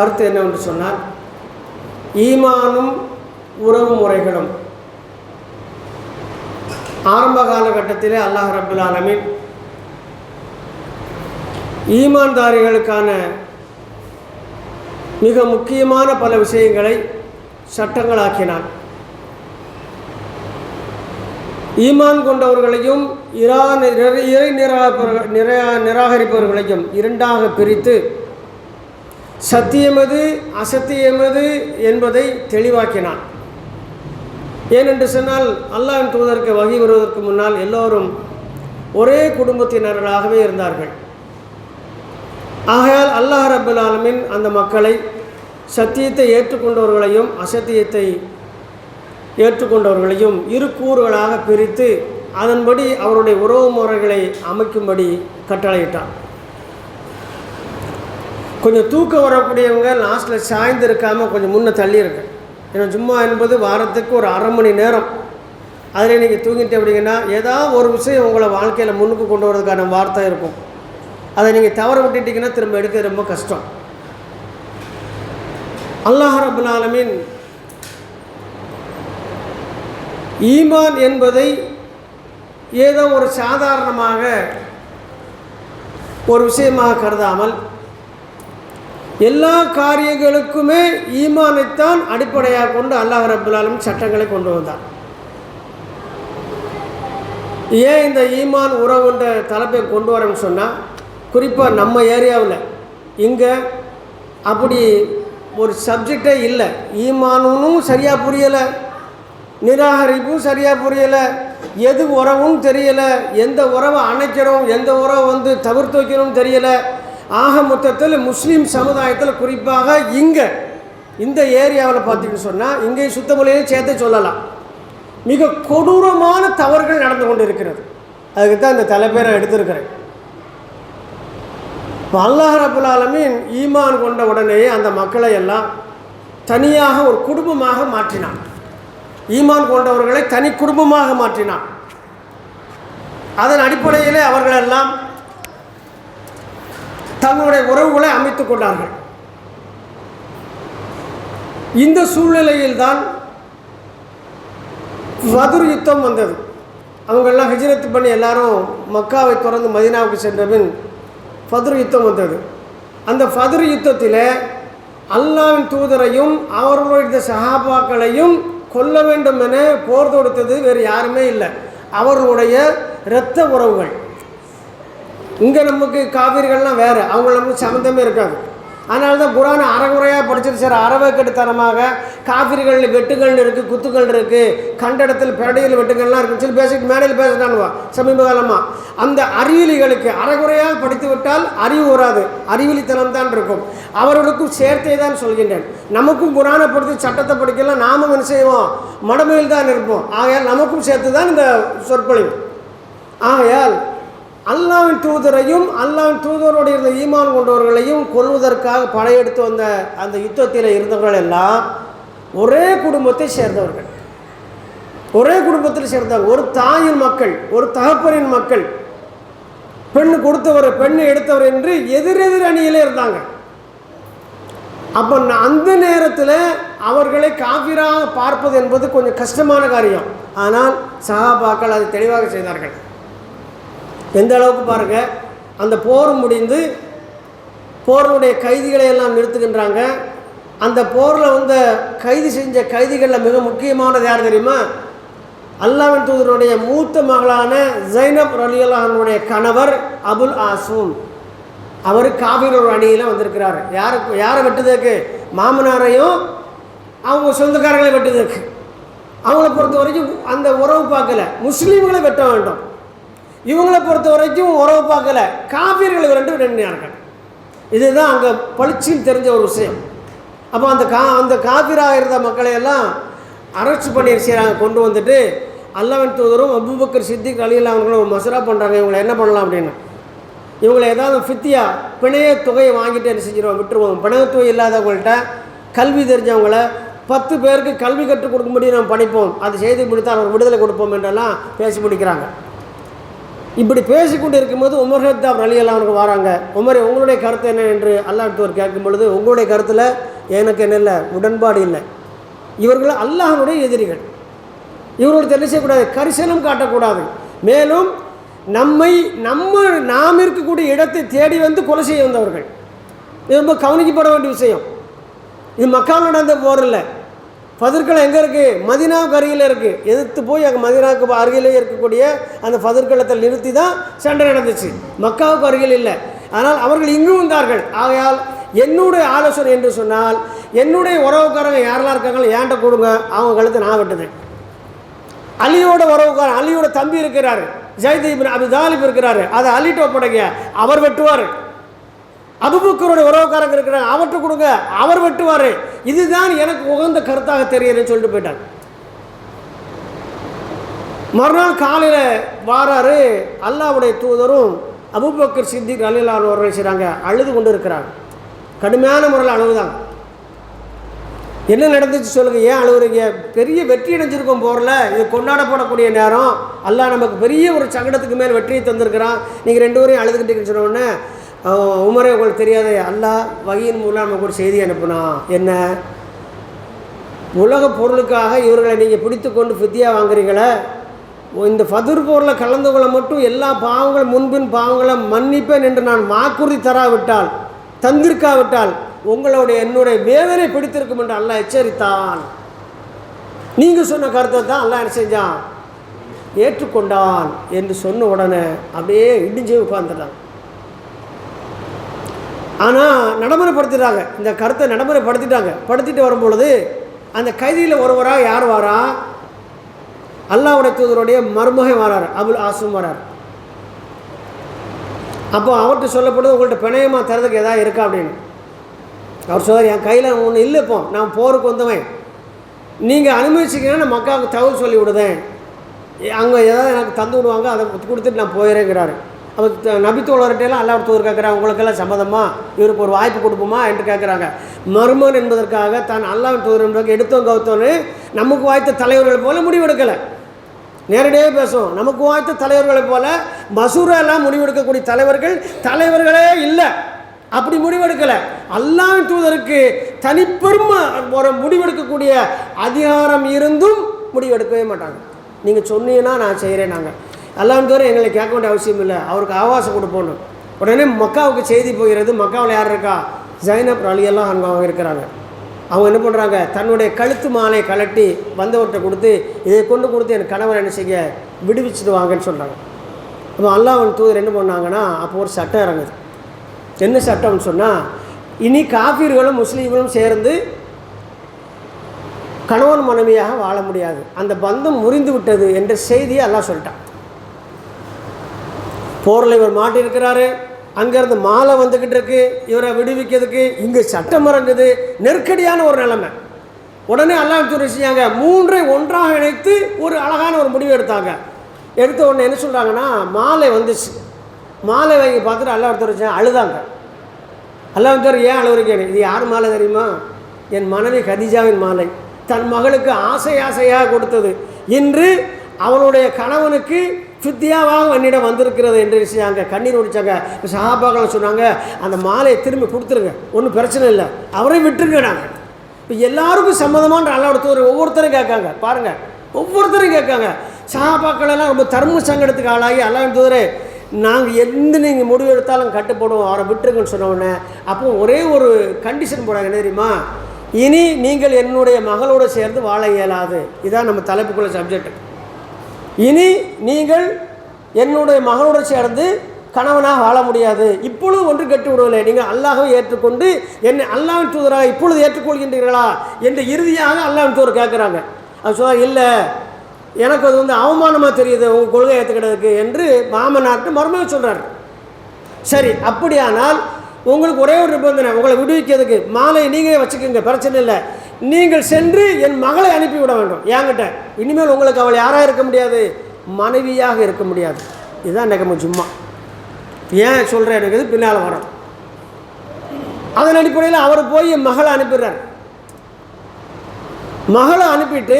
கருத்து என்னவென்று சொன்னால் ஈமானும் உறவு முறைகளும். ஆரம்ப காலகட்டத்திலே அல்லாஹ் ரபுல் ஆலமின் ஈமான்தாரிகளுக்கான மிக முக்கியமான பல விஷயங்களை சட்டங்களாக்கினான். ஈமான் கொண்டவர்களையும் இரா நிறை- இறை நிராகரிப்பவர்கள் நிராகரிப்பவர்களையும் இரண்டாக பிரித்து சத்தியமது அசத்தியமது என்பதை தெளிவாக்கினான். ஏனென்று சொன்னால் அல்லாஹின் தூதருக்கு வகி வருவதற்கு முன்னால் எல்லோரும் ஒரே குடும்பத்தினர்களாகவே இருந்தார்கள். ஆகையால் அல்லாஹ் ரபுல் ஆலமின் அந்த மக்களை சத்தியத்தை ஏற்றுக்கொண்டவர்களையும் அசத்தியத்தை ஏற்றுக்கொண்டவர்களையும் இரு கூறுகளாக பிரித்து அதன்படி அவருடைய உறவு முறைகளை அமைக்கும்படி கட்டளையிட்டான். கொஞ்சம் தூக்கம் வரக்கூடியவங்க லாஸ்ட்டில் சாய்ந்து இருக்காமல் கொஞ்சம் முன்னே தள்ளி ஏன்னா ஜும்மா என்பது வாரத்துக்கு ஒரு அரை மணி நேரம். அதில் நீங்கள் தூங்கிட்டு அப்படிங்கன்னா ஏதாவது ஒரு விஷயம் உங்களை வாழ்க்கையில் முன்னுக்கு கொண்டு வரதுக்கான வார்த்தை இருக்கும். அதை நீங்கள் தவற விட்டுட்டிங்கன்னா திரும்ப எடுக்க ரொம்ப கஷ்டம். அல்லாஹ் ரபுல்லாலமின் ஆலமீன் ஈமான் என்பதை ஏதோ ஒரு சாதாரணமாக ஒரு விஷயமாக கருதாமல் எல்லா காரியங்களுக்குமே ஈமானைத்தான் அடிப்படையாக கொண்டு அல்லாஹ் ரபுல்லாலும் சட்டங்களை கொண்டு வந்தார் ஏன் இந்த ஈமான் உறவுன்ற தலைப்பை கொண்டு வரேன்னு சொன்னால் குறிப்பாக நம்ம ஏரியாவில் இங்கே அப்படி ஒரு சப்ஜெக்டே இல்லை. ஈமானும் சரியாக புரியலை நிராகரிப்பும் சரியாக புரியலை எது உறவும் தெரியலை எந்த உறவை அணைக்கிறோம் எந்த உறவை வந்து தவிர்த்து வைக்கணும்னு தெரியலை ஆக மொத்தத்தில் முஸ்லீம் சமுதாயத்தில் குறிப்பாக இங்கே இந்த ஏரியாவில் பார்த்தீங்கன்னு சொன்னால் இங்கே சுத்தமொழியே சேர்த்து சொல்லலாம். மிக கொடூரமான தவறுகள் நடந்து கொண்டு இருக்கிறது அதுக்கு தான் இந்த தலைப்பேரை எடுத்திருக்கிறேன். இப்போ அல்லாஹ் ரபுல் ஈமான் கொண்ட உடனேயே அந்த மக்களை எல்லாம் தனியாக ஒரு குடும்பமாக மாற்றினான். ஈமான் கொண்டவர்களை தனி குடும்பமாக மாற்றினான். அதன் அடிப்படையிலே அவர்களெல்லாம் தங்களுடைய உறவுகளை அமைத்துக் கொண்டார்கள். இந்த சூழ்நிலையில்தான் மதுர் யுத்தம் வந்தது. அவங்கெல்லாம் ஹிஜ்ரத் பண்ணி எல்லாரும் மக்காவை தொடர்ந்து மதீனாவுக்கு சென்றபின் ஃபதுர் யுத்தம் வந்தது. அந்த ஃபதுர் யுத்தத்தில் அல்லாவின் தூதரையும் அவர்களுடைய சஹாபாக்களையும் கொல்ல வேண்டும் என போர் தொடுத்தது வேறு யாருமே இல்லை. அவர்களுடைய இரத்த உறவுகள். இங்கே நமக்கு காவிரிகள்லாம் வேறு. அவங்க நமக்கு சம்மந்தமே இருக்காது. அதனால தான் குரானை அறகுறையாக படிச்சிட்டு சார் அறவைக்கட்டு காவிரிகள் வெட்டுகள் இருக்குது குத்துகள் இருக்குது கண்ட இடத்துல பெரடியில் வெட்டுகள்லாம் இருக்குன்னு சொல்லி பேசிட்டு மேடையில் பேசுகிறானுவா சமீப காலமாக அந்த அறிவிலிகளுக்கு அறகுறையாக படித்து விட்டால் அறிவு வராது. அறிவிலித்தனம் தான் இருக்கும். அவர்களுக்கும் சேர்த்தே தான் சொல்கின்றேன். நமக்கும் குரானை படித்து சட்டத்தை படிக்கலாம் நாமும் என்ன செய்வோம்? மடமையில் தான் இருப்போம். ஆகையால் நமக்கும் சேர்த்து தான் இந்த சொற்பொழிவு. ஆகையால் அல்லாவின் தூதரையும் அல்லாவின் தூதரோடு இருந்த ஈமான் கொண்டவர்களையும் கொல்வதற்காக படையெடுத்து வந்த அந்த யுத்தத்தில் இருந்தவர்கள் எல்லாம் ஒரே குடும்பத்தை சேர்ந்தவர்கள். ஒரே குடும்பத்தில் சேர்ந்தவர்கள் ஒரு தாயின் மக்கள் ஒரு தகப்பரின் மக்கள் பெண் கொடுத்தவர் பெண் எடுத்தவர் என்று எதிரெதிர் அணியிலே இருந்தாங்க. அப்போ அந்த நேரத்தில் அவர்களை காபிராக பார்ப்பது என்பது கொஞ்சம் கஷ்டமான காரியம். ஆனால் சஹாபாக்கள் அதை தெளிவாக செய்தார்கள். எந்த அளவுக்கு பாருங்கள் அந்த போர் முடிந்து போருடைய கைதிகளை எல்லாம் நிறுத்துகின்றாங்க. அந்த போரில் வந்த கைது செஞ்ச கைதிகளில் மிக முக்கியமானது யார் தெரியுமா? அல்லாவின் தூதருடைய மூத்த மகளான ஜைனப் ரலியல்லாஹனுடைய கணவர் அபுல் ஆசூம். அவர் காவிரோர் அணியில் வந்திருக்கிறார். யாருக்கு யாரை வெட்டுதற்கு? மாமனாரையும் அவங்க சொந்தக்காரங்களை வெட்டுதற்கு. அவங்கள பொறுத்த வரைக்கும் அந்த உறவு பார்க்கல. முஸ்லீம்களை வெட்ட வேண்டும். இவங்களை பொறுத்த வரைக்கும் உறவு பார்க்கல. காவியர்கள் ரெண்டு நினைக்கிறார்கள் இதுதான் அங்கே பளிச்சின்னு தெரிஞ்ச ஒரு விஷயம். அப்போ அந்த கா அந்த காபிராக இருந்த மக்களை எல்லாம் அரெஸ்ட் பண்ணி செய்கிறாங்க கொண்டு வந்துட்டு அல்லாவின் தூதரும் அபூபக்கர் சித்திக் அலியில் அவங்களும் மசரா பண்ணுறாங்க இவங்களை என்ன பண்ணலாம் அப்படின்னு. இவங்களை ஏதாவது ஃபித்தியா பிணைய தொகையை வாங்கிட்டு என்ன செஞ்சிருவோம் விட்டுருவோம் பிணையத்தொகை இல்லாதவங்கள்ட்ட கல்வி தெரிஞ்சவங்கள பத்து பேருக்கு கல்வி கற்றுக் கொடுக்கும்படி நாம் படிப்போம் அது செய்து முடித்தால் அவர் விடுதலை கொடுப்போம் என்றெல்லாம் பேசி முடிக்கிறாங்க. இப்படி பேசிக்கொண்டு இருக்கும்போது உமர் ஹத்தாப் அலி அல்லாவுக்கு வராங்க. உமரே உங்களுடைய கருத்து என்ன என்று அல்லாஹ்வர் கேட்கும் பொழுது உங்களுடைய கருத்தில் எனக்கு என்ன இல்லை உடன்பாடு இல்லை. இவர்கள் அல்லாஹனுடைய எதிரிகள். இவர்கள் என்ன செய்யக்கூடாது கரிசனம் காட்டக்கூடாது. மேலும் நம்மை நம்ம நாம் இருக்கக்கூடிய இடத்தை தேடி வந்து கொலை செய்ய வந்தவர்கள். இது ரொம்ப கவனிக்கப்பட வேண்டிய விஷயம். இது மக்கள் நடந்த போரில்லை இல்லை எங்கே இருக்குது மதினாவுக்கு அருகில் இருக்குது எதிர்த்து போய் அங்கே மதினாவுக்கு அருகிலே இருக்கக்கூடிய அந்த ஃபதிர்களத்தை நிறுத்தி தான் சண்டை நடந்துச்சு. மக்காவுக்கு அருகில் இல்லை. ஆனால் அவர்கள் இங்கு வந்தார்கள். ஆகையால் என்னுடைய ஆலோசனை என்று சொன்னால் என்னுடைய உறவுக்காரங்க யாரெல்லாம் இருக்காங்களோ ஏன்ட்ட கொடுங்க. அவங்க கழுத்து நான் விட்டுதேன் அலியோட உறவுக்காரன் அலியோட தம்பி இருக்கிறாரு. ஜெயத் அபி தாலிப் இருக்கிறாரு. அதை அலிட்ட ஒப்படைங்க அவர் வெட்டுவார். அபுபக்கருடைய உறவுக்காரங்க இருக்கிறாங்க. அவர்கிட்ட கொடுங்க. அவர் வெட்டுவார். இதுதான் எனக்கு உகந்த கருத்தாக தெரியுதுன்னு சொல்லிட்டு போயிட்டார். மறுநாள் காலையில் வாராரு. அல்லாவுடைய தூதரும் அபுபக்கர் சித்திக் அலிலான் ஒரு செய்கிறாங்க அழுது கொண்டு இருக்கிறாங்க. கடுமையான முறையில் அழுகுதாங்க என்ன நடந்துச்சு சொல்லுங்கள் ஏன் அழுகுறீங்க? பெரிய வெற்றி அடைஞ்சிருக்கோம் போரில். இது கொண்டாடப்படக்கூடிய நேரம். அல்லாஹ் நமக்கு பெரிய ஒரு சங்கடத்துக்கு மேல் வெற்றியை தந்திருக்கிறான். நீங்கள் ரெண்டு பேரையும் அழுதுகிட்டு சொன்னோடனே உமரே உங்களுக்கு தெரியாதே அல்லாஹ் வகையின் மூலம் நமக்கு ஒரு செய்தி அனுப்புனா. என்ன? உலக பொருளுக்காக இவர்களை நீங்கள் பிடித்து கொண்டு ஃபித்தியாக வாங்குறீங்களே இந்த ஃபதுர் போரில் கலந்து கொள்ள மட்டும் எல்லா பாவங்களும் முன்பின் பாவங்களை மன்னிப்பேன் என்று நான் வாக்குறுதி தராவிட்டால் தந்திருக்காவிட்டால் உங்களுடைய என்னுடைய வேதனை பிடித்திருக்கும் என்று அல்லாஹ் எச்சரித்தான் நீங்கள் சொன்ன கருத்தை தான் அல்லாஹ் என்ன செஞ்சான்? ஏற்றுக்கொண்டான் என்று சொன்ன உடனே அப்படியே இடிஞ்சே உட்காந்துட்டான் ஆனால் நடைமுறைப்படுத்திட்டாங்க. இந்த கருத்தை நடைமுறைப்படுத்திட்டாங்க. படுத்திட்டு வரும்பொழுது அந்த கைதியில் ஒருவராக யார் வாரா? அல்லாவுடைய தூதருடைய மருமகன் வரார் அபுல் ஆசும் வரார். அப்போ அவர்கிட்ட சொல்லப்படுது உங்கள்கிட்ட பிணையமாக தரதுக்கு எதாவது இருக்கா? அப்படின்னு. அவர் சொல்கிறார் என் கையில் ஒன்று இல்லை இப்போ. நான் போருக்கு வந்தவன். நீங்கள் அனுமதிச்சிங்கன்னா நான் மக்காவுக்கு தகவல் சொல்லி விடுதேன் அங்கே ஏதாவது எனக்கு தந்து விடுவாங்க அதை கொடுத்துட்டு நான் போயிடுறேங்கிறாரு அப்போ நபித்தோழர்கிட்டலாம் அல்லா தூதர் கேட்குறாங்க உங்களுக்கெல்லாம் சம்மதமா? இவருக்கு ஒரு வாய்ப்பு கொடுப்போமா? என்று கேட்குறாங்க. மருமன் என்பதற்காக தான் அல்லா தூதர் என்பதற்கு எடுத்தோம் கவுத்தோன்னு நமக்கு வாய்த்த தலைவர்கள் போல முடிவெடுக்கலை. நேரடியாக பேசுவோம். நமக்கு வாய்த்த தலைவர்களைப் போல மசூரெல்லாம் முடிவெடுக்கக்கூடிய தலைவர்கள் தலைவர்களே இல்லை. அப்படி முடிவெடுக்கலை. அல்லாஹ் தூதருக்கு தனிப்பெரும் ஒரு முடிவெடுக்கக்கூடிய அதிகாரம் இருந்தும் முடிவெடுக்கவே மாட்டாங்க. நீங்கள் சொன்னீங்கன்னா நான் செய்கிறேன் நாங்கள் அல்லாஹ் தவிர எங்களை கேட்க வேண்டிய அவசியம் இல்லை. அவருக்கு ஆவாசம் கொடுப்போம் உடனே மக்காவுக்கு செய்தி போகிறது. மக்காவில் யார் இருக்கா? ஜைனப் அலியெல்லாம் அவங்க இருக்கிறாங்க. அவங்க என்ன பண்ணுறாங்க தன்னுடைய கழுத்து மாலை கலட்டி வந்தவர்கிட்ட கொடுத்து இதை கொண்டு கொடுத்து என் கணவர் என்ன செய்ய? விடுவிச்சுட்டு வாங்கன்னு சொல்கிறாங்க அப்போ அல்லாஹ் தூதர் என்ன பண்ணாங்கன்னா அப்போ ஒரு சட்டம் இறங்குது. என்ன சட்டம்னு சொன்னால் இனி காஃபீர்களும் முஸ்லீம்களும் சேர்ந்து கணவன் மனைவியாக வாழ முடியாது. அந்த பந்தம் முறிந்து விட்டது என்ற செய்தியை அல்லாஹ் சொல்லிட்டான். போரில் இவர் மாட்டியிருக்கிறாரு. அங்கேருந்து மாலை வந்துக்கிட்டு இருக்கு. இவரை விடுவிக்கிறதுக்கு இங்கே சட்டம் இறங்குது. நெருக்கடியான ஒரு நிலைமை. உடனே அல்லாஹ் தூர் மூன்றை ஒன்றாக இணைத்து ஒரு அழகான ஒரு முடிவு எடுத்தாங்க. எடுத்த உடனே என்ன சொல்கிறாங்கன்னா மாலை வந்துச்சு. மாலை வாங்கி பார்த்துட்டு அல்லாஹ் தூர் அழுதாங்க. அல்லாஹ் தூர் ஏன் அழுகுறீங்க இது யார் மாலை தெரியுமா? என் மனைவி கதிஜாவின் மாலை. தன் மகளுக்கு ஆசை ஆசையாக கொடுத்தது. இன்று அவனுடைய கணவனுக்கு ஃபித்தியாவாக என்னிடம் வந்திருக்கிறது என்று செய்யாங்க கண்ணீர் ஒடிச்சாங்க இப்போ சஹாபாக்கள் சொன்னாங்க அந்த மாலையை திரும்பி கொடுத்துருங்க. ஒன்றும் பிரச்சனை இல்லை. அவரையும் விட்டுருங்க நாங்கள் இப்போ எல்லாருக்கும் சம்மதமான அல்லாவோட ஒவ்வொருத்தரும் கேட்காங்க. பாருங்கள் ஒவ்வொருத்தரும் கேட்காங்க. சஹாபாக்கள் எல்லாம் ரொம்ப தர்ம சங்கடத்துக்கு ஆளாகி அல்லாஹ் நாங்கள் எந்த நீங்கள் முடிவு எடுத்தாலும் கட்டுப்படுவோம் அவரை விட்டுருங்கன்னு சொன்ன உடனே அப்போ ஒரே ஒரு கண்டிஷன் போடாங்க என்ன தெரியுமா? இனி நீங்கள் என்னுடைய மகளோடு சேர்ந்து வாழ இயலாது. இதான் நம்ம தலைப்புக்குள்ள சப்ஜெக்ட் இனி நீங்கள் என்னுடைய மகளோடு சேர்ந்து கணவனாக வாழ முடியாது. இப்பொழுது ஒன்று கெட்டு விடுவதில்லை. நீங்கள் அல்லாஹை ஏற்றுக்கொண்டு என்னை அல்லாவின் தூதராக இப்பொழுது ஏற்றுக்கொள்கின்றீர்களா என்று இறுதியாக அல்லாவின் தூதர் கேட்குறாங்க. அது சொல்ல இல்லை எனக்கு அது வந்து அவமானமாக தெரியுது. உங்கள் கொள்கை ஏற்றுக்கிட்டதுக்கு என்று மாமனார்ட்டு மருமக சொல்கிறார் சரி அப்படியானால் உங்களுக்கு ஒரே ஒரு நிபந்தனை. உங்களை விடுவிக்கிறதுக்கு மாலை நீங்களே வச்சுக்கோங்க. பிரச்சனை இல்லை. நீங்கள் சென்று என் மகளை அனுப்பிவிட வேண்டும். என்கிட்ட. இனிமேல் உங்களுக்கு அவள் யாராக இருக்க முடியாது? மனைவியாக இருக்க முடியாது. இதுதான் நிகம சும்மா ஏன் சொல்கிறேன் எனக்கு இது பின்னால் வரும். அதன் அடிப்படையில் அவர் போய் என் மகளை அனுப்பிடுறார். மகளை அனுப்பிட்டு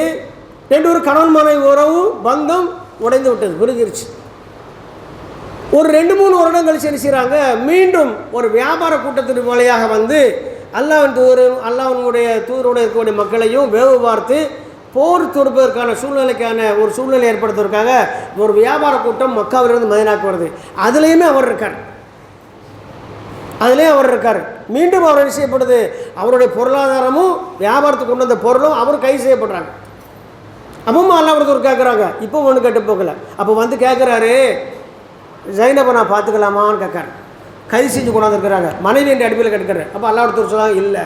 ரெண்டு ஒரு கணவன் மனைவி உறவு பந்தம் உடைந்து விட்டது விருதிருச்சு ஒரு ரெண்டு மூணு வருடம் கழிச்சு என்ன செய்கிறாங்க மீண்டும் ஒரு வியாபார கூட்டத்தின் வழியாக வந்து அல்லாவின் தூரும் அல்லாவினுடைய தூருடைய இருக்கக்கூடிய மக்களையும் வேவு பார்த்து போர் தொடுப்பதற்கான சூழ்நிலைக்கான ஒரு சூழ்நிலை ஏற்படுத்துவதற்காக ஒரு வியாபார கூட்டம் மக்காவிலிருந்து மதினாக்கு வருது. அதுலேயுமே அவர் இருக்கார். அதுலேயும் அவர் இருக்கார். மீண்டும் அவர் என்ன செய்யப்படுது? அவருடைய பொருளாதாரமும் வியாபாரத்துக்கு கொண்டு வந்த பொருளும் அவர் கைது செய்யப்படுறாங்க. அப்பவும் அல்லாவிடத்தூர் கேட்குறாங்க இப்போ ஒன்று கேட்டு போகல. அப்போ வந்து கேட்குறாரு ஜைனப்பை நான் பார்த்துக்கலாமான்னு கேட்குறேன் கைது செஞ்சு கொண்டாந்துருக்குறாங்க. மனைவி என்ற அடிப்பில் கேட்குறாரு அப்போ அல்லா ஒருத்தர் சொன்னாங்க இல்லை.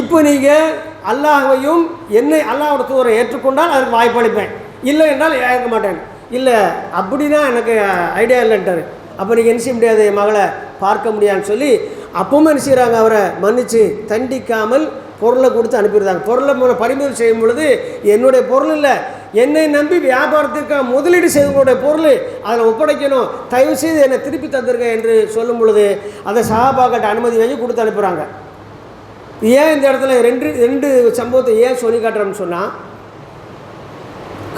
இப்போ நீங்கள் அல்லாஹையும் என்னை அல்லாஹோட தூரை ஏற்றுக்கொண்டால் அதுக்கு வாய்ப்பளிப்பேன் இல்லை என்றால் ஏற்க மாட்டேன். இல்லை அப்படின்னா எனக்கு ஐடியா இல்லைன்ட்டார். அப்போ நீங்கள் என்ன செய்ய முடியாது என் மகளை பார்க்க முடியாதுன்னு சொல்லி அப்பவும் என்ன செய்கிறாங்க அவரை மன்னித்து தண்டிக்காமல் பொருளை கொடுத்து அனுப்பிடுறாங்க. பொருளை பறிமுதல் செய்யும் பொழுது என்னுடைய பொருள் இல்லை என்னை நம்பி வியாபாரத்திற்காக முதலீடு செய்தவங்களுடைய பொருள் அதில் ஒப்படைக்கணும். தயவு செய்து என்னை திருப்பி தந்துருங்க என்று சொல்லும் பொழுது அதை சகாபாக்கிட்ட அனுமதி வாங்கி கொடுத்து அனுப்புகிறாங்க ஏன் இந்த இடத்துல ரெண்டு ரெண்டு சம்பவத்தை ஏன் சொல்லி காட்டுறோம்னு சொன்னால்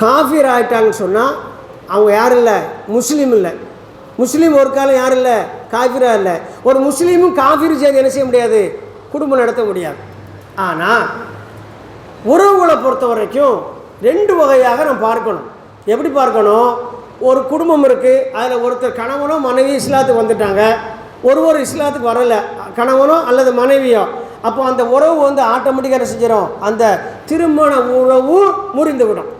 காஃபியர் ஆயிட்டாங்கன்னு சொன்னால் அவங்க யாரும் இல்லை முஸ்லீம் இல்லை. முஸ்லீம் ஒரு காலம் யாரும் இல்லை காஃபிராக இல்லை. ஒரு முஸ்லீமும் காஃபிர் சேர்ந்து என்ன செய்ய முடியாது? குடும்பம் நடத்த முடியாது. ஆனால் உறவுகளை பொறுத்த வரைக்கும் ரெண்டு வகையாக நம்ம பார்க்கணும். எப்படி பார்க்கணும்? ஒரு குடும்பம் இருக்குது அதில் ஒருத்தர் கணவனும் மனைவி இஸ்லாத்துக்கு வந்துட்டாங்க. ஒருவர் இஸ்லாத்துக்கு வரலை கணவனோ அல்லது மனைவியோ. அப்போ அந்த உறவு வந்து ஆட்டோமேட்டிக்காக செஞ்சிடும் அந்த திருமண உறவு முறிந்து விடும்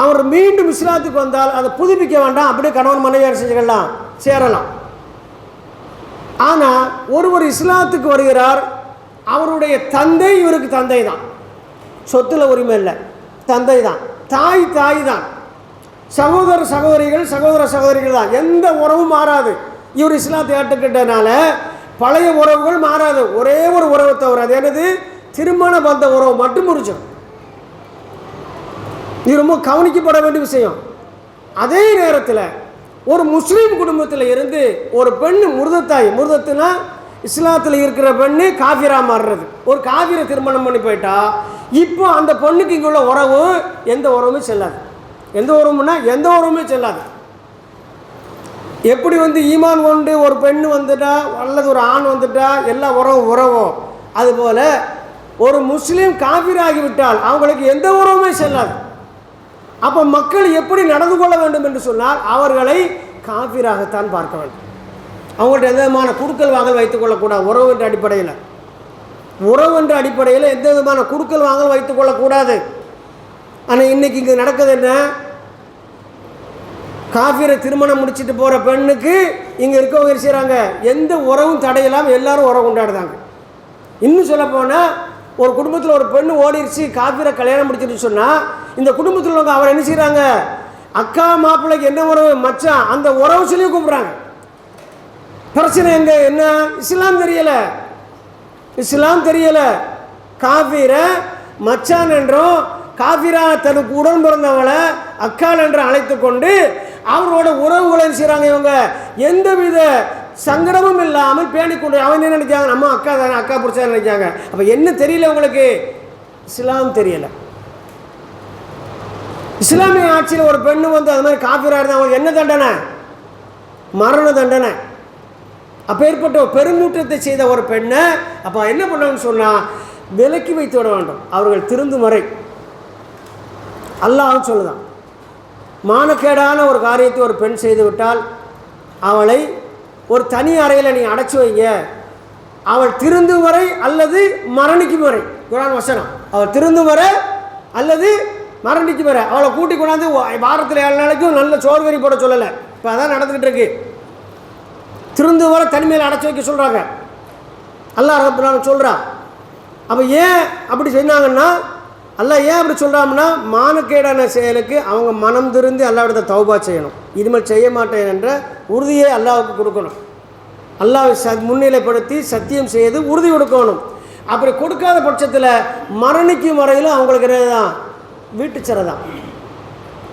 அவர் மீண்டும் இஸ்லாத்துக்கு வந்தால் அதை புதுப்பிக்க வேண்டாம் அப்படியே கணவன் மனைவியார் செஞ்சுக்கலாம் சேரலாம். ஆனால் ஒருவர் இஸ்லாத்துக்கு வருகிறார் அவருடைய தந்தை இவருக்கு தந்தை தான் சொத்துல உரிமை இல்லை. தந்தை தான் தாய் தாய் தான் சகோதர சகோதரிகள் சகோதர சகோதரிகள் தான் எந்த உறவும் மாறாது. இவர் இஸ்லாத்தை ஏற்றுக்கிட்டனால பழைய உறவுகள் மாறாது. ஒரே ஒரு உறவை தவிர அது எனது திருமண பந்த உறவு மட்டும் முடிச்சோம் இது ரொம்ப கவனிக்கப்பட வேண்டிய விஷயம். அதே நேரத்தில் ஒரு முஸ்லீம் குடும்பத்தில் இருந்து ஒரு பெண் முருதத்தாய் முருதத்துனா இஸ்லாத்தில் இருக்கிற பெண்ணு காஃபிரா மாறுறது. ஒரு காஃபிரை திருமணம் பண்ணி போயிட்டா இப்போ அந்த பொண்ணுக்கு இங்கே உள்ள உறவு எந்த உறவுமே செல்லாது. எந்த உறவுன்னா எந்த உறவுமே செல்லாது. எப்படி வந்து ஈமான் கொண்டு ஒரு பெண் வந்துட்டா அல்லது ஒரு ஆண் வந்துட்டா எல்லா உறவும் உறவும். அதுபோல் ஒரு முஸ்லீம் காஃபிராகிவிட்டால் அவங்களுக்கு எந்த உறவுமே செல்லாது. அப்போ மக்கள் எப்படி நடந்து கொள்ள வேண்டும் என்று சொன்னால் அவர்களை காஃபிராகத்தான் பார்க்க வேண்டும். அவங்கள்ட்ட எந்த விதமான குடுக்கல் வாங்கல் வைத்துக் கொள்ளக்கூடாது. உறவு என்ற அடிப்படையில். உறவு என்ற அடிப்படையில் எந்த விதமான குடுக்கல் வாங்கல் வைத்துக் கொள்ளக்கூடாது. ஆனால் இன்னைக்கு இங்கே நடக்குது என்ன? காஃபிரை திருமணம் முடிச்சுட்டு போகிற பெண்ணுக்கு இங்கே இருக்கவங்க செய்கிறாங்க எந்த உறவும் தடையில்லாமல் எல்லாரும் உறவு கொண்டாடுறாங்க. இன்னும் சொல்ல போனால் ஒரு குடும்பத்தில் ஒரு பெண்ணு ஓடிடுச்சு காஃபிரை கல்யாணம் முடிச்சிட்டு சொன்னால் இந்த குடும்பத்தில் உள்ளவங்க அவர் என்ன செய்கிறாங்க அக்கா மாப்பிள்ளைக்கு என்ன உறவு? மச்சான் அந்த உறவு சொல்லி கூப்பிட்றாங்க. பிரச்சனை எங்க? என்ன? இஸ்லாம் தெரியல. இஸ்லாம் தெரியல. காஃபீரை மச்சான் என்றும் காஃபிரா தனக்கு உடன் பிறந்தவளை அக்கால் என்று அழைத்து கொண்டு அவரோட உறவுகளை செய்கிறாங்க இவங்க. எந்தவித சங்கடமும் இல்லாமல் பேணிக்கொண்டு அவன் என்ன நினைச்சாங்க நம்ம அக்கா தானே அக்கா பிடிச்சா நினைச்சாங்க அப்போ என்ன தெரியல உங்களுக்கு? இஸ்லாம் தெரியல. இஸ்லாமிய ஆட்சியில் ஒரு பெண்ணு வந்து அது மாதிரி காஃபிரா இருந்தால் அவங்களுக்கு என்ன தண்டனை? மரண தண்டனை. அப்பேற்பட்ட ஒரு பெருமூற்றத்தை செய்த ஒரு பெண்ணை அப்போ என்ன பண்ணணும்னு சொன்னால் விலக்கி வைத்து விட வேண்டும். அவர்கள் திருந்தும் வரை. அல்லாஹ் சொல்லுதான். மானக்கேடான ஒரு காரியத்தை ஒரு பெண் செய்து விட்டால் அவளை ஒரு தனி அறையில் நீங்கள் அடைச்சி வைங்க. அவள் திருந்தும் வரை அல்லது மரணிக்கும் வரை. குரான் வசனம். அவள் திருந்தும் வரை அல்லது மரணிக்கும் வரை. அவளை கூட்டி கொண்டாந்து வாரத்தில் ஏழு நாளைக்கும் நல்ல சோர்வெறி போட சொல்லலை. இப்போ அதான் நடந்துக்கிட்டு இருக்கு. திருந்து வர தனிமையில் அடைச்சி வைக்க சொல்கிறாங்க அல்லாஹ் ரப்பனால சொல்கிறான் அப்போ ஏன் அப்படி சொன்னாங்கன்னா அல்லாஹ் ஏன் அப்படி சொல்கிறாங்கன்னா மானக்கேடான செயலுக்கு அவங்க மனம் திருந்து அல்லாவிடத்தை தௌபா செய்யணும். இனிமேல் செய்ய மாட்டேன் என்ற உறுதியை அல்லாவுக்கு கொடுக்கணும். அல்லாஹ் ச முன்னிலைப்படுத்தி சத்தியம் செய்து உறுதி கொடுக்கணும். அப்படி கொடுக்காத பட்சத்தில் மரணிக்கும் வரையிலும் அவங்களுக்கு என்னதான் வீட்டு சிறை தான்.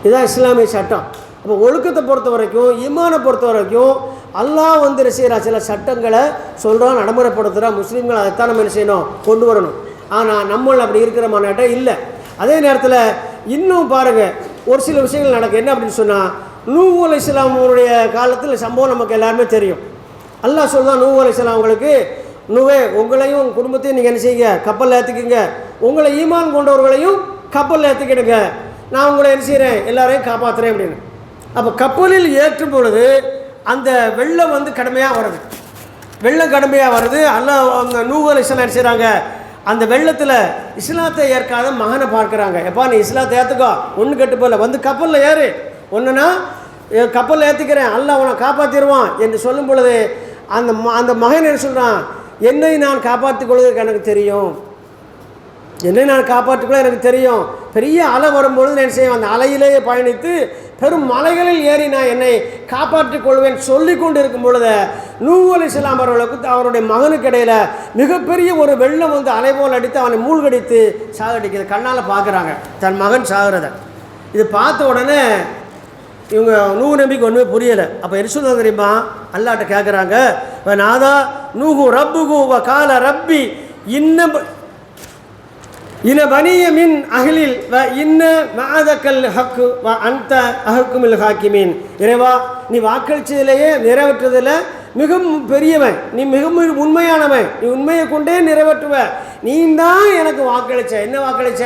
இதுதான் இஸ்லாமிய சட்டம். அப்போ ஒழுக்கத்தை பொறுத்த வரைக்கும் இமானை பொறுத்த வரைக்கும் அல்லாஹ் வந்து என்ன சில சட்டங்களை சொல்கிறான் நடைமுறைப்படுத்துகிறோம் முஸ்லீம்கள் அதைத்தான் நம்ம என்ன செய்யணும்? கொண்டு வரணும். ஆனால் நம்மள அப்படி இருக்கிற மாநாட்டம் இல்லை. அதே நேரத்தில் இன்னும் பாருங்கள் ஒரு சில விஷயங்கள் நடக்கும் என்ன அப்படின்னு சொன்னால் நூஹ் அலை இஸ்லாமுடைய காலத்தில் சம்பவம் நமக்கு எல்லாருமே தெரியும். அல்லாஹ் சொல்லுதான் நூஹ் இஸ்லாம் அவங்களுக்கு நூவே உங்களையும் குடும்பத்தையும் நீங்கள் என்ன செய்யுங்க? கப்பலில் ஏற்றுக்குங்க உங்களை ஈமான் கொண்டவர்களையும் கப்பலில் ஏற்றுக்கிடுங்க நான் உங்களை என்ன செய்கிறேன் எல்லாரையும் காப்பாற்றுறேன் அப்படின்னு. அப்போ கப்பலில் ஏற்றும் பொழுது அந்த வெள்ளம் வந்து கடுமையாக வருது. வெள்ளம் கடுமையாக வருது. அல்லாஹ் அந்த நூகல் இஸ்லாம் செய்கிறாங்க அந்த வெள்ளத்தில் இஸ்லாத்தை ஏற்காத மகனை பார்க்குறாங்க. எப்பா நீ இஸ்லாத்தை ஏற்றுக்கோ ஒன்று கெட்டு போகல வந்து கப்பலில் ஏறு. ஒன்றுனா கப்பலில் ஏற்றிக்கிறேன் அல்லாஹ் உன்னை காப்பாற்றிடுவான் என்று சொல்லும் பொழுது அந்த ம- அந்த மகன் என்ன சொல்கிறான் என்னை நான் காப்பாற்றிக் கொள்வதற்கு எனக்கு தெரியும். என்னை நான் காப்பாற்றுக்குள்ள எனக்கு தெரியும். பெரிய அலை வரும்பொழுது நான் என்ன செய்வேன்? அந்த அலையிலேயே பயணித்து பெரும் மலைகளில் ஏறி நான் என்னை காப்பாற்றிக் கொள்வேன் சொல்லி கொண்டு இருக்கும் பொழுது நூஹ் அலைஹிஸ்ஸலாம் அவர்களுக்கு அவருடைய மகனுக்கு இடையில மிகப்பெரிய ஒரு வெள்ளம் வந்து அலை போல் அடித்து அவனை மூழ்கடித்து சாகடிக்கிறது. கண்ணால் பார்க்குறாங்க. தன் மகன் சாகிறத. இது பார்த்த உடனே இவங்க நூகு நம்பிக்கை ஒன்றுமே புரியலை. அப்போ என்ன தெரியுமா? அல்லாட்ட கேட்குறாங்க நாதா நூகு ரப்புகு கால ரப்பி இன்னும் இன பனிய மின் அகலில் வ இன்ன மாதக்கல் ஹக்கு வ அந்த அஹக்குமில் ஹாக்கிமீன். இறைவா நீ வாக்களிச்சதிலேயே நிறைவேற்றதில் மிகவும் பெரியவன் நீ மிகவும் உண்மையானவன் நீ உண்மையை கொண்டே நிறைவேற்றுவ. நீ தான் எனக்கு வாக்களிச்ச என்ன வாக்களிச்ச?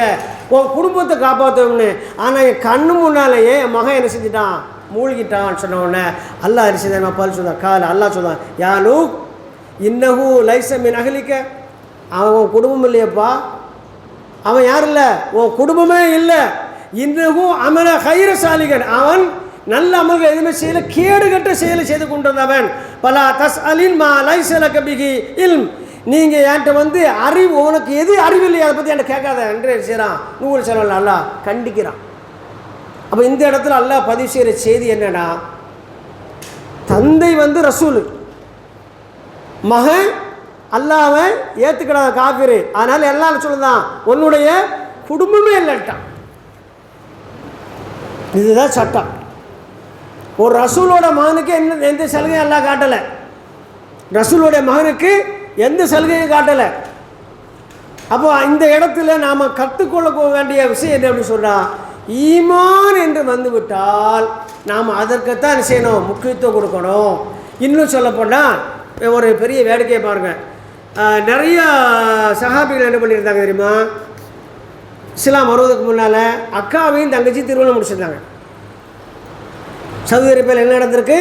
உன் குடும்பத்தை காப்பாற்றணும்னு ஆனால் என் கண்ணு முன்னாலேயே என் மகன் என்ன செஞ்சிட்டான்? மூழ்கிட்டான்னு சொன்ன உடனே அல்லாஹ் அரிசிதான் செய்தான்? பால் சொல்லுவான் கால அல்லாஹ் சொல்லுவான் யானு இன்னகு லைசமின் அகலிக்க. அவன் உன் குடும்பம் இல்லையப்பா. அவன் யார் இல்லை உன் குடும்பமே இல்லை. இன்னமும் அமல ஹைரசாலிகன் அவன் நல்ல அமல்கள் எதுவுமே செய்யல கேடுகட்ட செயலை செய்து கொண்டு வந்தவன் பல தஸ் அலின் மா லைசல கபிகி இல் நீங்கள் என்கிட்ட வந்து அறிவு உனக்கு எது அறிவு இல்லையா அதை பற்றி என்கிட்ட கேட்காத. என்று செய்கிறான் நூறு செலவில் அல்லாஹ் கண்டிக்கிறான். அப்போ இந்த இடத்துல அல்லாஹ் பதிவு செய்கிற செய்தி என்னன்னா தந்தை வந்து ரசூல். மகன் அல்லாவை ஏற்றுக்கிடாத காஃபிரு அதனால் எல்லாம் சொல்லுதான் உன்னுடைய குடும்பமே இல்லைட்டான் இதுதான் சட்டம். ஒரு ரசூலோட மகனுக்கு என்ன எந்த சலுகையும் எல்லாம் காட்டலை. ரசூலுடைய மகனுக்கு எந்த சலுகையும் காட்டலை. அப்போ இந்த இடத்துல நாம் கற்றுக்கொள்ள வேண்டிய விஷயம் என்ன அப்படின்னு சொன்னால் ஈமான் என்று வந்துவிட்டால் நாம் அதற்குத்தான் செய்யணும்? முக்கியத்துவம் கொடுக்கணும். இன்னும் சொல்லப்போனால் ஒரு பெரிய வேடிக்கையை பாருங்கள் நிறைய சஹாபிகள் என்ன பண்ணியிருந்தாங்க தெரியுமா? இஸ்லாம் வருவதற்கு முன்னால் அக்காவையும் தங்கச்சி திருமணம் முடிச்சிருந்தாங்க. சவுதி அரேபியாவில் என்ன நடந்திருக்கு?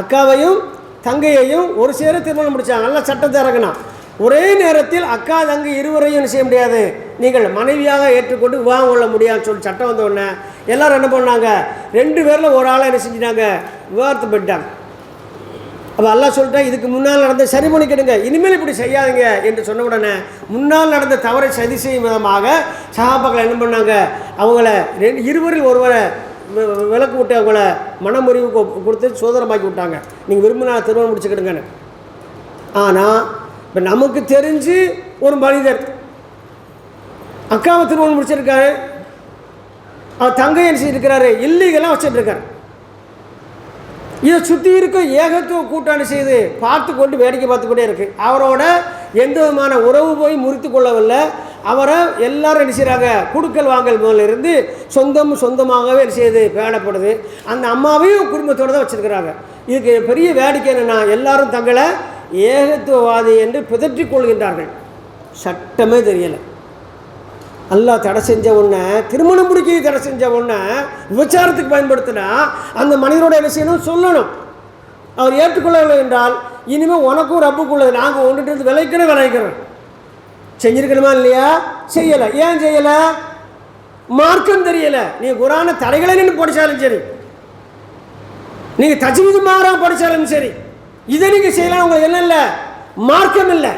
அக்காவையும் தங்கையையும் ஒரு சேர திருமணம் முடித்தாங்க நல்லா சட்டத்தை இறங்கினான் ஒரே நேரத்தில் அக்கா தங்கை இருவரையும் செய்ய முடியாது? நீங்கள் மனைவியாக ஏற்றுக்கொண்டு விவாகம் கொள்ள முடியாதுன்னு சொல்லி சட்டம் வந்த உடனே என்ன பண்ணாங்க? ரெண்டு பேரில் ஒரு ஆளை என்ன செஞ்சிட்டாங்க? விவாகரத்து பண்ணிட்டாங்க. அப்போ அல்லா சொல்லிட்டேன் இதுக்கு முன்னால் நடந்த சரி பண்ணிக்கிடுங்க. இனிமேல் இப்படி செய்யாதீங்க. என்று சொன்ன உடனே முன்னால் நடந்த தவறை சரி செய்யும் விதமாக சகாபாக்கள் என்ன பண்ணாங்க? அவங்கள ரெண்டு இருவரில் ஒருவரை விளக்கு விட்டு அவங்கள மனமுறிவு கொ- கொடுத்து சுதந்திரமாக்கி விட்டாங்க. நீங்கள் விரும்பினா திருமணம் முடிச்சுக்கிடுங்கன்னு. ஆனால் இப்போ நமக்கு தெரிஞ்சு ஒரு மனிதர் அக்காவை திருமணம் முடிச்சிருக்காரு. அவர் தங்கை என்ன செஞ்சிருக்கிறாரு இல்லீகலாக வச்சுட்டு இருக்காரு. இதை சுற்றி இருக்க ஏகத்துவ கூட்டாளி செய்து பார்த்து கொண்டு வேடிக்கை பார்த்து கொண்டே இருக்கு. அவரோட எந்த விதமான உறவு போய் முறித்து கொள்ளவில்லை. அவரை எல்லாரும் என்ன செய்கிறாங்க குடுக்கல் வாங்கல் முதல்ல இருந்து சொந்தம் சொந்தமாகவே என்ன செய்யுது பேணப்படுது. அந்த அம்மாவையும் குடும்பத்தோடு தான் வச்சுருக்கிறாங்க. இதுக்கு பெரிய வேடிக்கை என்னென்னா எல்லாரும் தங்களை ஏகத்துவவாதி என்று பிதற்றிக் கொள்கின்றார்கள். சட்டமே தெரியலை. அல்லா தடை செஞ்ச உடனே திருமணம் முடிக்க தடை செஞ்ச உடனே விபச்சாரத்துக்கு பயன்படுத்தினா அந்த மனிதனோட என்ன செய்யணும் சொல்லணும். அவர் ஏற்றுக்கொள்ளவில்லை என்றால் இனிமேல் உனக்கும் ரப்புக்குள்ளது நாங்கள் ஒன்றுட்டு விளைக்கிறோம் விளைக்கிறோம். செஞ்சிருக்கணுமா இல்லையா? செய்யலை. ஏன் செய்யலை? மார்க்கம் தெரியலை. நீ குரான தடைகளை நின்று படித்தாலும் சரி. நீங்கள் தஜ்வீது மாறா படித்தாலும் சரி. இதை நீங்கள் செய்யலாம். உங்களுக்கு என்ன இல்லை? மார்க்கம் இல்லை.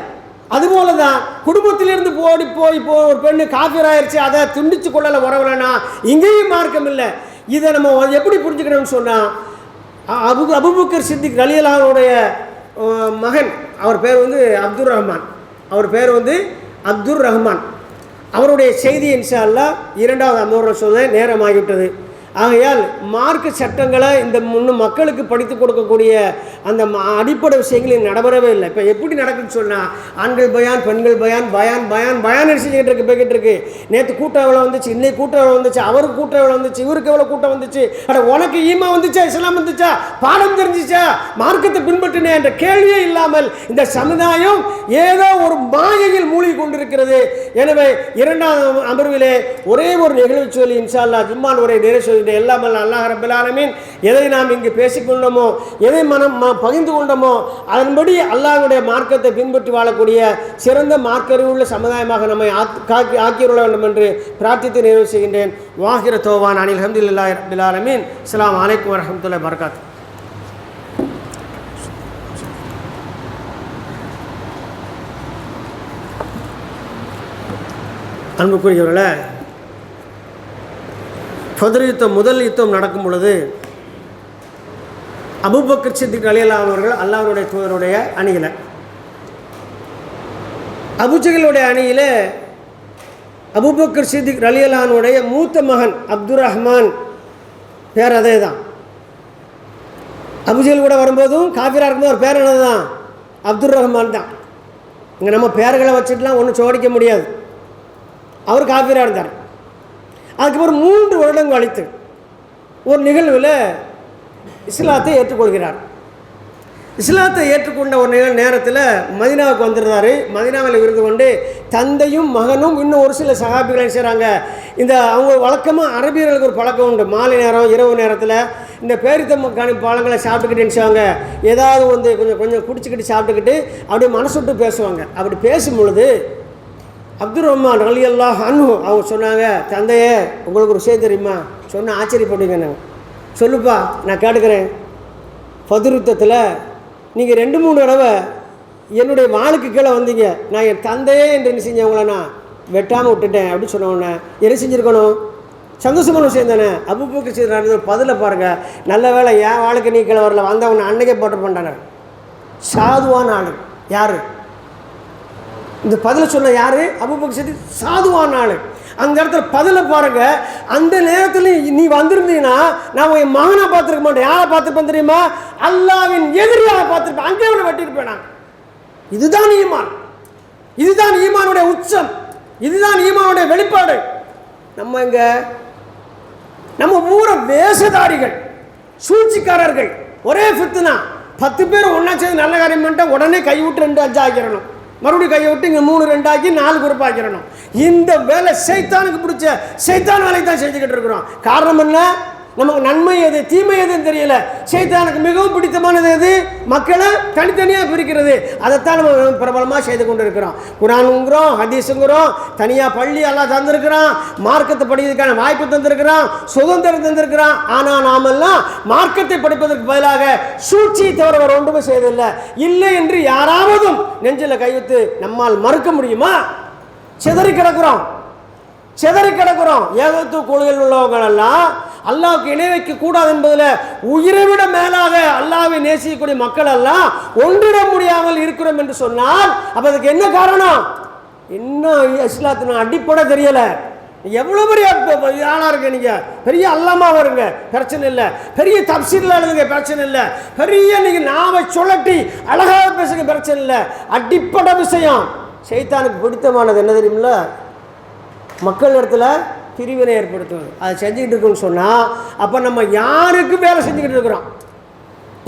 அதுபோல தான் குடும்பத்திலிருந்து போடி போய் இப்போ ஒரு பெண்ணு காஃபியர் ஆயிடுச்சு அதை துண்டிச்சு கொள்ளலை உறவுலனா இங்கேயும் மார்க்கம் இல்லை. இதை நம்ம எப்படி புரிஞ்சுக்கணும்னு சொன்னால் அபு அபுபக்கர் சித்திக் ரலியலாருடைய மகன் அவர் பேர் வந்து அப்துல் ரஹ்மான். அவர் பேர் வந்து அப்துர் ரஹ்மான். அவருடைய செய்தி இன்ஷா அல்லா இரண்டாவது அமர்வு சொல்ல நேரமாகிவிட்டது ஆகையால் மார்க்க சட்டங்களை இந்த முன்னு மக்களுக்கு படித்து கொடுக்கக்கூடிய அந்த அடிப்படை விஷயங்கள் நடைபெறவே இல்லை. இப்போ எப்படி நடக்குதுன்னு சொன்னால் ஆண்கள் பயான் பெண்கள் பயான் பயான் பயான் பயான் செஞ்சுக்கிட்டு இருக்கு போய்கிட்டு இருக்கு. நேற்று கூட்டம் எவ்வளோ வந்துச்சு இன்னைக்கு கூட்டம் எவ்வளோ வந்துச்சு அவருக்கு கூட்டம் எவ்வளோ வந்துச்சு இவருக்கு எவ்வளோ கூட்டம் வந்துச்சு. அட உனக்கு ஈமா வந்துச்சா இஸ்லாம் வந்துச்சா பாடம் தெரிஞ்சிச்சா மார்க்கத்தை பின்பற்றினே என்ற கேள்வியே இல்லாமல் இந்த சமுதாயம் ஏதோ ஒரு மாயையில் மூழ்கி கொண்டிருக்கிறது. எனவே இரண்டாவது அமர்விலே ஒரே ஒரு நிகழ்வு சொல்லி இன்ஷா ஜும்மான் உரை நிறைவு சொல்கின்ற எல்லாம் அல்லாஹ் ரப்பல் எதை நாம் இங்கு பேசிக்கொண்டோமோ எதை மனம் ம- பகிர்ந்து கொண்டோமோ அதன்படி அல்லாஹுடைய மார்க்கத்தை பின்பற்றி வாழக்கூடிய சிறந்த மார்க்கறிவுள்ள சமுதாயமாக நம்மை ஆக்கி காக்கி ஆக்கியுள்ள வேண்டும் என்று பிரார்த்தித்து நிறைவு செய்கின்றேன். வாகிர தோவான் அனில் அஹமதுல்லாஹி ரப்பில் இஸ்லாம் அஸ்ஸலாமு அலைக்கும் வரமத்துல வரகாத்து அன்புக்குரியவர்களே ஃபதர் யுத்தம் முதல் யுத்தம் நடக்கும் பொழுது அபுபக்கர் சித்திக் அலியல்லா அவர்கள் அல்லாஹ்வுடைய தூதருடைய அணியில் அபுஜகளுடைய அணியில் அபுபக்கர் சித்திக் அலியல்லானுடைய மூத்த மகன் அப்துர் ரஹ்மான் பேர் அதே தான் அபுஜல் கூட வரும்போதும் காஃபிரா இருக்கும்போது ஒரு பேர் என்னது தான் அப்துல் ரஹ்மான் தான். இங்கே நம்ம பேர்களை வச்சுட்டுலாம் ஒன்றும் சோடிக்க முடியாது. அவர் காப்பீராக இருந்தார். அதுக்கப்புறம் மூன்று வருடங்கள் கழித்து ஒரு நிகழ்வில் இஸ்லாத்தை ஏற்றுக்கொள்கிறார். இஸ்லாத்தை ஏற்றுக்கொண்ட ஒரு நிகழ் நேரத்தில் மதினாவுக்கு வந்துடுறாரு. மதினாவில் இருந்து கொண்டு தந்தையும் மகனும் இன்னும் ஒரு சில சகாபிகளை செய்கிறாங்க இந்த அவங்க வழக்கமாக அரபியர்களுக்கு ஒரு பழக்கம் உண்டு. மாலை நேரம் இரவு நேரத்தில் இந்த பேரித்தம் கணி பழங்களை சாப்பிட்டுக்கிட்டு என்ன ஏதாவது வந்து கொஞ்சம் கொஞ்சம் குடிச்சிக்கிட்டு சாப்பிட்டுக்கிட்டு அப்படியே மனசு விட்டு பேசுவாங்க. அப்படி பேசும் பொழுது அப்துல் ரஹ்மான் அலி அல்லாஹ் அனு அவங்க சொன்னாங்க தந்தையே உங்களுக்கு ஒரு விஷயம் தெரியுமா? சொன்ன ஆச்சரியப்படுங்க நாங்கள் சொல்லுப்பா நான் கேட்டுக்கிறேன். பதிருத்தத்தில் நீங்கள் ரெண்டு மூணு தடவை என்னுடைய வாளுக்கு கீழே வந்தீங்க. நான் என் தந்தையே என்று என்ன செஞ்சவங்கள நான் வெட்டாமல் விட்டுட்டேன். அப்படின்னு சொன்ன என்ன செஞ்சுருக்கணும்? சந்தோஷமான விஷயம் தானே. அபுபூக்கு செய்த பதில பாருங்கள் நல்ல வேளை என் வாளுக்கு நீ கீழே வரல. வந்தவனை அன்னைக்கே போட்டு பண்ணாங்க சாதுவான ஆளு. யார்? இந்த பதிலை சொன்ன யாரு? அபுபக் சித்திக். சாதுவான ஆளு. அந்த இடத்துல பதில பாருங்க. அந்த நேரத்தில் நீ வந்திருந்தீங்கன்னா நான் உன் மகனை பார்த்துருக்க மாட்டேன். யாரை பார்த்துருப்பேன் தெரியுமா? அல்லாவின் எதிரியாக பார்த்துருப்பேன். அங்கே அவனை வெட்டியிருப்பேன் நான் இதுதான் ஈமான். இதுதான் ஈமானுடைய உச்சம். இதுதான் ஈமானுடைய வெளிப்பாடு. நம்ம இங்க நம்ம ஊர வேஷதாரிகள் சூழ்ச்சிக்காரர்கள் ஒரே ஃபித்துனா பத்து பேர் ஒன்றா சேர்ந்து நல்ல காரியம் பண்ணிட்டா உடனே கை விட்டு ரெண்டு அஞ்சு ஆக்கிடணும். மறுபடியும் கையை விட்டு இங்கே மூணு ரெண்டாக்கி நாலு குறிப்பாக்கிறணும் இந்த வேலை சைத்தானுக்கு பிடிச்ச சைத்தான் வேலையை தான் செஞ்சுக்கிட்டு இருக்கிறோம். காரணம் என்ன? நமக்கு நன்மை எது தீமை எதுன்னு தெரியல. சைத்தானுக்கு மிகவும் பிடித்தமானது எது? மக்களை தனித்தனியாக பிரிக்கிறது. அதைத்தான் நம்ம பிரபலமாக செய்து கொண்டு இருக்கிறோம் குரானுங்கிறோம் ஹதீஸுங்கிறோம் தனியாக பள்ளி எல்லாம் தந்திருக்கிறான் மார்க்கத்தை படிக்கிறதுக்கான வாய்ப்பு தந்திருக்கிறான் சுதந்திரம் தந்திருக்கிறான். ஆனால் நாமெல்லாம் மார்க்கத்தை படிப்பதற்கு பதிலாக சூழ்ச்சியை தவிர வேறு ஒன்றுமே செய்வதில்லை இல்லை என்று யாராவதும் நெஞ்சில் கைவித்து நம்மால் மறுக்க முடியுமா? சிதறி கிடக்கிறோம். சிதறி கிடக்கிறோம். ஏகத்து கொள்கையில் உள்ளவங்க எல்லாம் அல்லாவுக்கு இணை வைக்க கூடாது என்பதில் உயிரை விட மேலாக அல்லாவை நேசிக்கக்கூடிய மக்கள் எல்லாம் ஒன்றிட முடியாமல் இருக்கிறோம் என்று சொன்னால் அப்ப அதுக்கு என்ன காரணம்? இன்னும் இஸ்லாத்தின் அடிப்படை தெரியல. எவ்வளோ பெரிய ஆளாக இருக்கு நீங்க? பெரிய அல்லாமா வருங்க பிரச்சனை இல்லை. பெரிய தப்சீரில் எழுதுங்க பிரச்சனை இல்லை. பெரிய நீங்க நாம சுழட்டி அழகாக பேசுங்க பிரச்சனை இல்லை. அடிப்படை விஷயம். சைத்தானுக்கு பிடித்தமானது என்ன தெரியுமில்ல? மக்கள் இடத்துல பிரிவினை ஏற்படுத்துவது. அதை செஞ்சுக்கிட்டு இருக்கோம்னு சொன்னால் அப்போ நம்ம யாருக்கு வேலை செஞ்சுக்கிட்டு இருக்கிறோம்?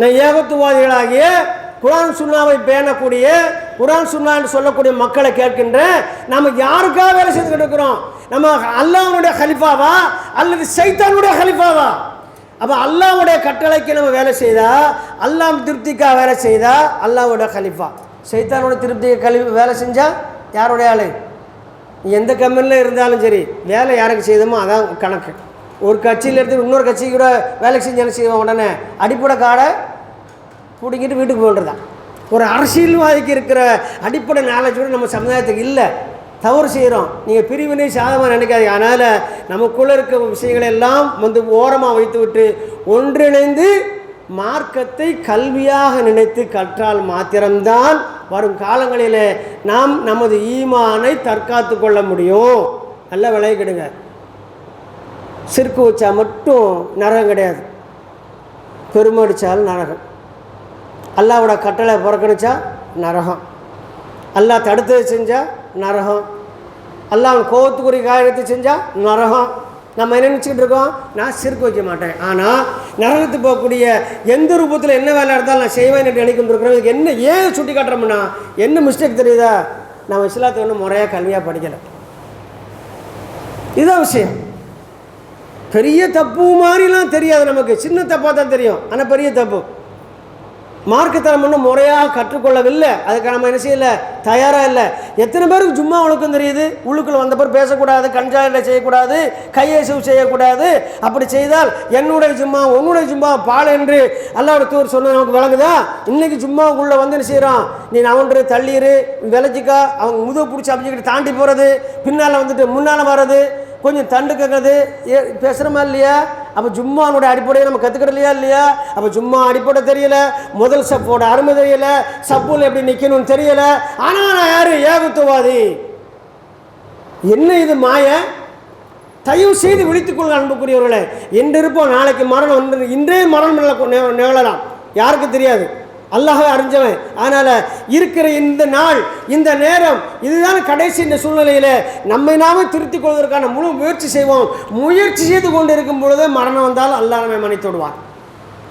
நான் ஏகத்துவாதிகளாகிய குரான் சுண்ணாவை பேணக்கூடிய குரான் சுண்ணா என்று சொல்லக்கூடிய மக்களை கேட்கின்றேன் நம்ம யாருக்காக வேலை செஞ்சுக்கிட்டு இருக்கிறோம்? நம்ம அல்லாவுடைய ஹலிஃபாவா அல்லது சைத்தானுடைய ஹலிஃபாவா அப்போ அல்லாஹ்வுடைய கட்டளைக்கு நம்ம வேலை செய்தால் அல்லாஹ் திருப்திக்காக வேலை செய்தால் அல்லாஹ்வுடைய ஹலிஃபா சைத்தானோட திருப்திக்கு கலி வேலை செஞ்சால் யாருடைய ஆளு? எந்த கம்பெனியில் இருந்தாலும் சரி வேலை யாருக்கு செய்தோமோ அதான் கணக்கு. ஒரு கட்சியில் இருந்து இன்னொரு கட்சி கூட வேலைக்கு செஞ்சு என்ன செய்வோம் உடனே அடிப்படை காடை பிடிங்கிட்டு வீட்டுக்கு போன்றதான் ஒரு அரசியல்வாதிக்கு இருக்கிற அடிப்படை நாலேஜ் கூட நம்ம சமுதாயத்துக்கு இல்லை. தவறு செய்கிறோம் நீங்கள் பிரிவினை சாதமாக நினைக்காதீங்க. அதனால் நமக்குள்ளே இருக்க விஷயங்களை எல்லாம் வந்து ஓரமாக வைத்துவிட்டு ஒன்றிணைந்து மார்க்கத்தை கல்வியாக நினைத்து கற்றால் மாத்திரம்தான் வரும் காலங்களில் நாம் நமது ஈமானை தற்காத்து கொள்ள முடியும். நல்ல கெடுங்க. சிற்கு வச்சா மட்டும் நரகம் கிடையாது. பெருமடிச்சாலும் நரகம். அல்லாவோட கட்டளை புறக்கணிச்சா நரகம். அல்லாஹ் தடுத்து செஞ்சால் நரகம். அல்லாஹ் கோபத்துக்குரிய காரியத்தை செஞ்சால் நரகம். நம்ம என்ன நினச்சிக்கிட்டு இருக்கோம்? நான் சிறுக்கு வைக்க மாட்டேன். ஆனால் நரகத்து போகக்கூடிய எந்த ரூபத்தில் என்ன வேலை இருந்தாலும் நான் செய்வேன் என்று நினைக்கிட்டு இருக்கிறோம் இதுக்கு என்ன ஏன் சுட்டி காட்டுறோம்னா என்ன மிஸ்டேக் தெரியுதா? நம்ம இஸ்லாத்தை ஒன்றும் முறையாக கல்வியாக படிக்கலை. இதுதான் விஷயம். பெரிய தப்பு மாதிரிலாம் தெரியாது நமக்கு. சின்ன தப்பாக தான் தெரியும். ஆனால் பெரிய தப்பு. மார்க்கத்தனம் ஒன்றும் முறையாக கற்றுக்கொள்ளவில்லை. அதுக்கு நம்ம என்ன செய்யலை? தயாராக இல்லை. எத்தனை பேருக்கு சும்மா ஒழுக்கம் தெரியுது? உள்ளுக்குள்ள வந்த பிறகு பேசக்கூடாது கஞ்சாயில் செய்யக்கூடாது கையசவு செய்யக்கூடாது. அப்படி செய்தால் என்னுடைய சும்மா உன்னுடைய சும்மா பால் என்று அல்லாவோட தூர் சொன்னது நமக்கு விளங்குதா? இன்னைக்கு சும்மா வந்து என்ன செய்கிறோம் நீ நவன்று தள்ளிடு விளைச்சிக்கா அவங்க முதுகு பிடிச்சி அப்படிங்கிட்டு தாண்டி போகிறது பின்னால் வந்துட்டு முன்னால் வர்றது கொஞ்சம் தண்டு கேட்கறது ஏ பேசுகிறோமா இல்லையா? அப்போ ஜும்மானுடைய அடிப்படையை நம்ம கற்றுக்கிட இல்லையா? அப்போ ஜும்மா அடிப்படை தெரியல முதல் சப்போட அருமை தெரியல சப்பூல் எப்படி நிற்கணும்னு தெரியல. ஆனால் நான் யார்? ஏகத்துவாதி என்ன இது மாய? தயவு செய்து விழித்துக்கொள்ள அன்புக்குரியவர்களே. இன்று இருப்போம் நாளைக்கு மரணம். வந்து இன்றே மரணம் நிகழலாம் யாருக்கு தெரியாது. அல்லாஹ் அறிஞ்சவன். அதனால் இருக்கிற இந்த நாள் இந்த நேரம் இதுதான் கடைசி இந்த சூழ்நிலையில் நம்மை நாமே திருத்திக் கொள்வதற்கான முழு முயற்சி செய்வோம். முயற்சி செய்து கொண்டு இருக்கும் பொழுது மரணம் வந்தால் அல்லாஹ் நம்மை மன்னித்து விடுவான்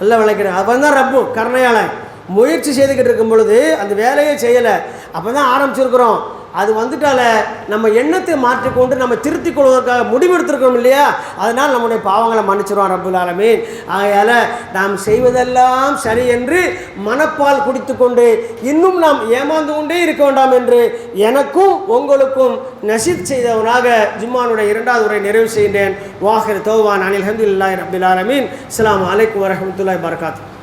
நல்லா விளக்கிறேன். அவன் தான் ரப்பு கருணையாளன். முயற்சி செய்துக்கிட்டு இருக்கும் பொழுது அந்த வேலையே செய்யலை. அப்போ தான் ஆரம்பிச்சிருக்கிறோம். அது வந்துட்டால நம்ம எண்ணத்தை மாற்றிக்கொண்டு நம்ம திருத்திக் கொள்வதற்காக முடிவெடுத்திருக்கோம் இல்லையா? அதனால் நம்முடைய பாவங்களை மன்னிச்சிருவான் ரப்புல் ஆலமீன். ஆகையால் நாம் செய்வதெல்லாம் சரி என்று மனப்பால் குடித்து கொண்டு இன்னும் நாம் ஏமாந்து கொண்டே இருக்க வேண்டாம் என்று எனக்கும் உங்களுக்கும் நசீத் செய்தவனாக ஜும்மானுடைய இரண்டாவது உரை நிறைவு செய்கின்றேன். வாஹிர் தோவான் அனில் ஹம்துல்லாஹி ரபில் ஆலமீன். இஸ்லாம் அலைக்கும் வரமத்துல்லாய் பரகாத்து